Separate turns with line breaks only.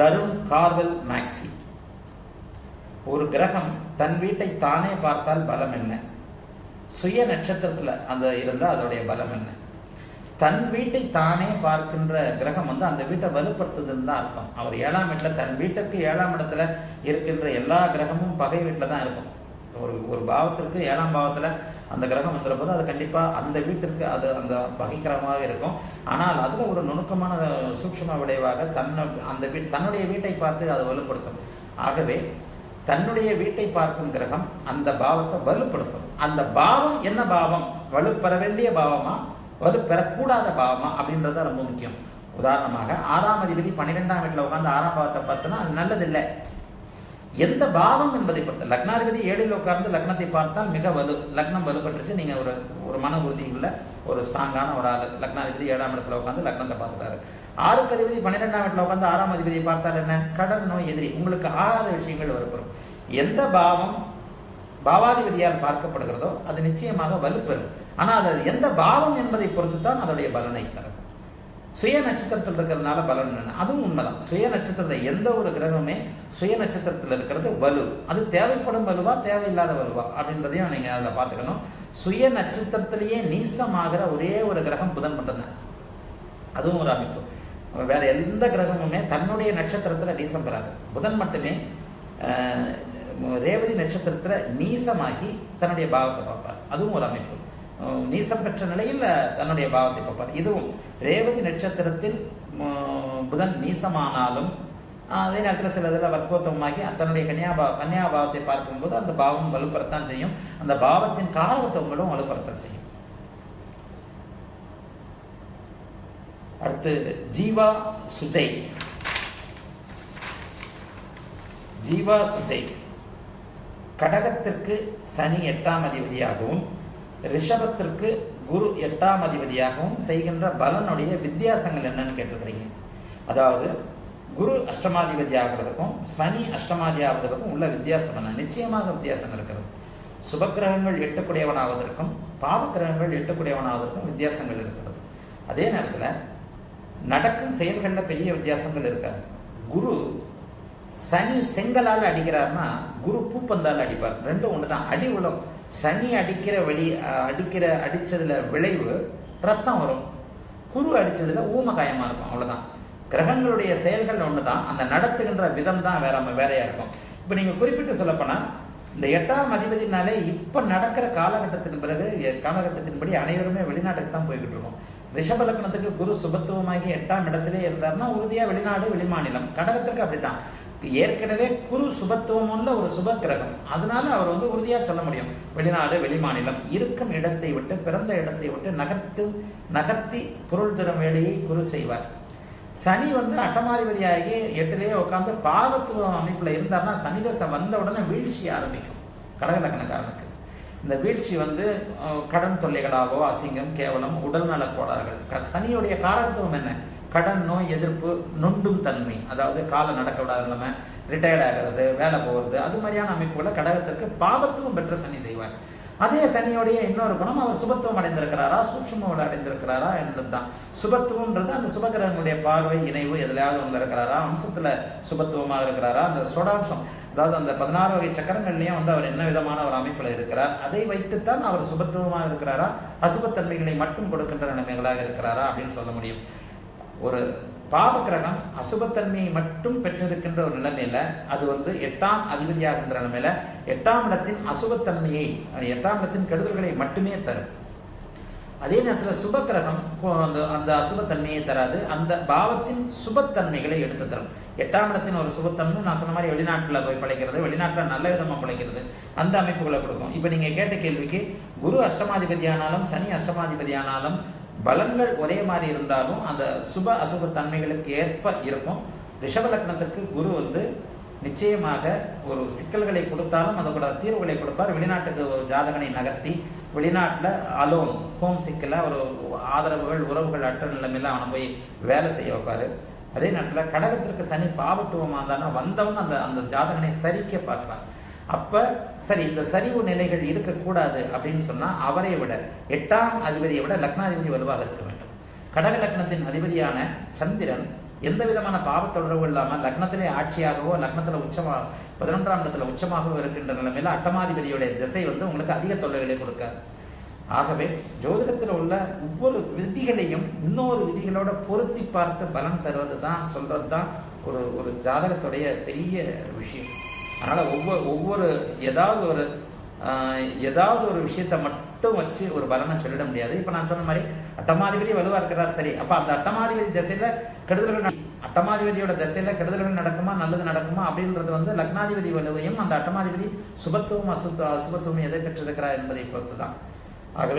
Tarun கார்வல் maxi ஒரு கிரகம் தன் வீட்டை தானே பார்த்தால் பலம் என்ன? சுய நட்சத்திரத்தில் அந்த இருந்தால் அதோடைய பலம் என்ன? தன் வீட்டை தானே பார்க்கின்ற கிரகம் வந்து அந்த வீட்டை வலுப்படுத்துதுன்னு தான் அர்த்தம். அவர் ஏழாம் வீட்டில் தன் வீட்டுக்கு ஏழாம் இடத்துல இருக்கின்ற எல்லா கிரகமும் பகை வீட்டில் தான் இருக்கும். ஒரு ஒரு பாவத்திற்கு ஏழாம் பாவத்தில் அந்த கிரகம் வந்துடும்போது அது கண்டிப்பாக அந்த வீட்டிற்கு அது அந்த பகைக்கிரமாக இருக்கும். ஆனால் அதில் ஒரு நுணுக்கமான சூக்ஷ்ம விளைவாக தன்னை அந்த வீட் தன்னுடைய வீட்டை பார்த்து அதை வலுப்படுத்தும். ஆகவே தன்னுடைய வீட்டை பார்க்கும் கிரகம் அந்த பாவத்தை வலுப்படுத்தும். அந்த பாவம் என்ன பாவம்? வலுப்பெற வேண்டிய பாவமா? வலுப்பெறக்கூடாத பாவமா? அப்படின்றது ரொம்ப முக்கியம். உதாரணமாக ஆறாம் அதிபதி பன்னிரெண்டாம் வீட்டில் உட்காந்து ஆறாம் பாவத்தை பார்த்தோன்னா அது நல்லதில்லை. எந்த பாவம் என்பதை பொறுத்து. லக்னாதிபதி ஏழில் உட்கார்ந்து லக்னத்தை பார்த்தால் மிக வலு லக்னம் வலுப்பட்டுருச்சு. நீங்கள் ஒரு ஒரு மன உறுதி உள்ள ஒரு ஸ்ட்ராங்கான ஒரு ஆள். லக்னாதிபதி ஏழாம் இடத்துல உட்காந்து லக்னத்தை பார்த்துட்டாரு. ஆறுக்கு அதிபதி பன்னிரெண்டாம் இடத்துல உட்காந்து ஆறாம் அதிபதியை பார்த்தால் என்ன? கடன் நோய் எதிரி. உங்களுக்கு ஆகாத விஷயங்கள் வரப்பெறும். எந்த பாவம் பாவாதிபதியால் பார்க்கப்படுகிறதோ அது நிச்சயமாக வலுப்பெறும். ஆனால் அது எந்த பாவம் என்பதை பொறுத்து தான் அதோடைய பலனை தரும். சுய நட்சத்திரத்தில் இருக்கிறதுனால பலன் என்ன அதுவும் உண்மைதான். சுய நட்சத்திரத்தை எந்த ஒரு கிரகமே சுய நட்சத்திரத்தில் இருக்கிறது வலு. அது தேவைப்படும் வலுவா தேவையில்லாத வலுவா அப்படின்றதையும் நீங்க அதில் பார்த்துக்கணும். சுய நட்சத்திரத்திலேயே நீசமாகிற ஒரே ஒரு கிரகம் புதன் மட்டும்தான். அதுவும் ஒரு அமைப்பு. வேற எந்த கிரகமுமே தன்னுடைய நட்சத்திரத்தில் நீசம் பெறாது. புதன் மட்டுமே ரேவதி நட்சத்திரத்தில் நீசமாகி தன்னுடைய பாவத்தை பார்ப்பார். அதுவும் ஒரு அமைப்பு. நீசம் பெற்ற நிலையில் தன்னுடைய பாவத்தை பார்ப்பார். இதுவும் ரேவதி நட்சத்திரத்தில் புதன் நீசமானாலும் அதே நேரத்தில் சில இதில் வர்க்கோத்தமாகி தன்னுடைய கன்னியாபா கன்னியாபாவத்தை பார்க்கும்போது அந்த பாவம் வலுப்படுத்தான் செய்யும். அந்த பாவத்தின் காரகத்துவங்களும் வலுப்படுத்தான் செய்யும். அடுத்து ஜீவா சுஜய் ஜீவா சுஜய் கடகத்திற்கு சனி எட்டாம் அதிபதியாகவும் ரிஷபத்திற்கு குரு எட்டாம் அதிபதியாகவும் செய்கின்ற பலனுடைய வித்தியாசங்கள் என்னன்னு கேட்டிருக்கிறீங்க. அதாவது குரு அஷ்டமாதிபதி ஆகிறதுக்கும் சனி அஷ்டமாதி ஆவதற்கும் உள்ள வித்தியாசம் என்ன? நிச்சயமாக வித்தியாசம் இருக்கிறது. சுபக்கிரகங்கள் எட்டக்கூடியவனாவதற்கும் பாவக்கிரகங்கள் எட்டக்கூடியவனாவதற்கும் வித்தியாசங்கள் இருக்கிறது. அதே நேரத்தில் நடக்கும் செயல்களில் பெரிய வித்தியாசங்கள் இருக்காது. குரு சனி செங்கலால் அடிக்கிறார்னா குரு பூப்பந்தால் அடிப்பார். ரெண்டும் ஒன்று தான் அடி உலம் சனி அடிக்கிற வழி அடிக்கிற அடித்ததில் விளைவு ரத்தம் வரும். குரு அடித்ததில் ஊமகாயமாக இருக்கும். அவ்வளோதான் கிரகங்களுடைய செயல்கள் ஒன்று தான் அந்த நடத்துகின்ற விதம் தான் வேற வேறையாக இருக்கும். இப்போ நீங்கள் குறிப்பிட்டு சொல்லப்போனால் இந்த எட்டாம் அதிபதினாலே இப்போ நடக்கிற காலகட்டத்தின் பிறகு காலகட்டத்தின்படி அனைவருமே வெளிநாட்டுக்கு தான் போய்கிட்டு இருக்கோம். ரிஷபலக்னத்துக்கு குரு சுபத்துவமாகி எட்டாம் இடத்திலே இருந்தாருன்னா உறுதியாக வெளிநாடு வெளிமாநிலம். கடகத்திற்கு அப்படித்தான். ஏற்கனவே குரு சுபத்துவம் உள்ள ஒரு சுப கிரகம் அதனால அவர் வந்து உறுதியாக சொல்ல முடியும். வெளிநாடு வெளிமாநிலம் இருக்கும் இடத்தை விட்டு பிறந்த இடத்தை விட்டு நகர்த்து நகர்த்தி பொருள் தரும் வேலையை குரு செய்வார். சனி வந்து அட்டமாதிபதியாகி எட்டுலேயே உட்காந்து பாவத்துவ அமைப்பில் இருந்தார்னா சனி தசை வந்த உடனே வீழ்ச்சி ஆரம்பிக்கும். கடகலக்கணக்காரனுக்கு. இந்த வீழ்ச்சி வந்து கடன் தொல்லைகளாகவோ அசிங்கம் கேவலம் உடல்நல கோளாறுகள். சனியுடைய காரகத்துவம் என்ன? கடன் நோய் எதிர்ப்பு நொண்டும் தன்மை. அதாவது காலம் நடக்க விடாத நிலைமை ரிட்டையர்ட் ஆகிறது வேலை போகிறது அது மாதிரியான அமைப்புகளை கடகத்திற்கு பாவத்துவம் பெற்ற சனி செய்வார். அதே சனியோடைய இன்னொரு குணம் அவர் சுபத்துவம் அடைந்திருக்கிறாரா? சூக்ஷ்மம் அடைந்திருக்கிறாரா என்பது தான் சுபத்துவம்ன்றது அந்த சுபகிரகங்களுடைய பார்வை இணைவு எதுலையாவது ஒன்று இருக்கிறாரா? அம்சத்தில் சுபத்துவமாக இருக்கிறாரா? அந்த சொடாம்சம் அதாவது அந்த பதினாறு வகை சக்கரங்கள்லேயும் வந்து அவர் என்ன விதமான ஒரு அமைப்பில் இருக்கிறார்? அதை வைத்துத்தான் அவர் சுபத்துவமாக இருக்கிறாரா? அசுபத்தன்மைகளை மட்டும் கொடுக்கின்ற நிலைமைகளாக இருக்கிறாரா அப்படின்னு சொல்ல முடியும். ஒரு பாவக்கிரகம் அசுபத்தன்மையை மட்டும் பெற்றிருக்கின்ற ஒரு நிலைமையில அது வந்து எட்டாம் அதிபதியாகின்ற நிலைமையில எட்டாம் இடத்தின் அசுபத்தன்மையை எட்டாம் இடத்தின் கெடுதல்களை மட்டுமே தரும். அதே நேரத்தில் சுபக்கிரகம் அந்த அந்த அசுபத்தன்மையை தராது அந்த பாவத்தின் சுபத்தன்மைகளை எடுத்து தரும். எட்டாம் இடத்தின் ஒரு சுபத்தன்மை நான் சொன்ன மாதிரி வெளிநாட்டில் போய் பழைக்கிறது வெளிநாட்டில் நல்ல விதமாக பழைக்கிறது அந்த அமைப்புகளை கொடுக்கும். இப்போ நீங்கள் கேட்ட கேள்விக்கு குரு அஷ்டமாதிபதியானாலும் சனி அஷ்டமாதிபதியானாலும் பலன்கள் ஒரே மாதிரி இருந்தாலும் அந்த சுப அசுப தன்மைகளுக்கு ஏற்ப இருக்கும். ரிஷப லக்னத்திற்கு குரு வந்து நிச்சயமாக ஒரு சிக்கல்களை கொடுத்தாலும் அதோட தீர்வுகளை கொடுப்பார். வெளிநாட்டுக்கு ஒரு ஜாதகனை நகர்த்தி வெளிநாட்டில் அலோன் ஹோம் சிக்கில் ஒரு ஆதரவுகள் உறவுகள் அற்ற நிலைமையில அவனை போய் வேலை செய்ய வைப்பார். அதே நேரத்தில் கடகத்திற்கு சனி பாவத்துவமாக இருந்தானா வந்தவன் அந்த அந்த ஜாதகனை சரிக்க பார்ப்பான். அப்போ சரி இந்த சரிவு நிலைகள் இருக்கக்கூடாது அப்படின்னு சொன்னால் அவரை விட எட்டாம் அதிபதியை விட லக்னாதிபதி வலுவாக இருக்க வேண்டும். கடக லக்னத்தின் அதிபதியான சந்திரன் எந்த விதமான பாவ தொடர்பு இல்லாமல் லக்னத்திலே ஆட்சியாகவோ லக்னத்தில் உச்சமாக பதினொன்றாம் இடத்துல உச்சமாகவோ இருக்கின்ற நிலைமையில் அட்டமாதிபதியுடைய திசை வந்து உங்களுக்கு அதிக தொல்லைகளை கொடுக்காது. ஆகவே ஜோதிடத்தில் உள்ள ஒவ்வொரு விதிகளையும் இன்னொரு விதிகளோட பொருத்தி பார்த்து பலன் தருவது தான் சொல்கிறது தான் ஒரு ஒரு ஜாதகத்துடைய பெரிய விஷயம். அதனால் ஒவ்வொரு ஒவ்வொரு ஏதாவது ஒரு ஆஹ், ஏதாவது ஒரு விஷயத்தை மட்டும் வச்சு ஒரு பலனை சொல்லிட முடியாது. இப்போ நான் சொன்ன மாதிரி அட்டமாதிபதி வலுவாக இருக்கிறார் சரி. அப்போ அந்த அட்டமாதிபதி திசையில் கெடுதல்கள் அட்டமாதிபதியோட திசையில் கெடுதல்கள் நடக்குமா நல்லது நடக்குமா அப்படின்றது வந்து லக்னாதிபதி வலுவையும் அந்த அட்டமாதிபதி சுபத்துவம் அசுத்த அசுபத்துவம் எதை பெற்றிருக்கிறார் என்பதை பொறுத்து தான்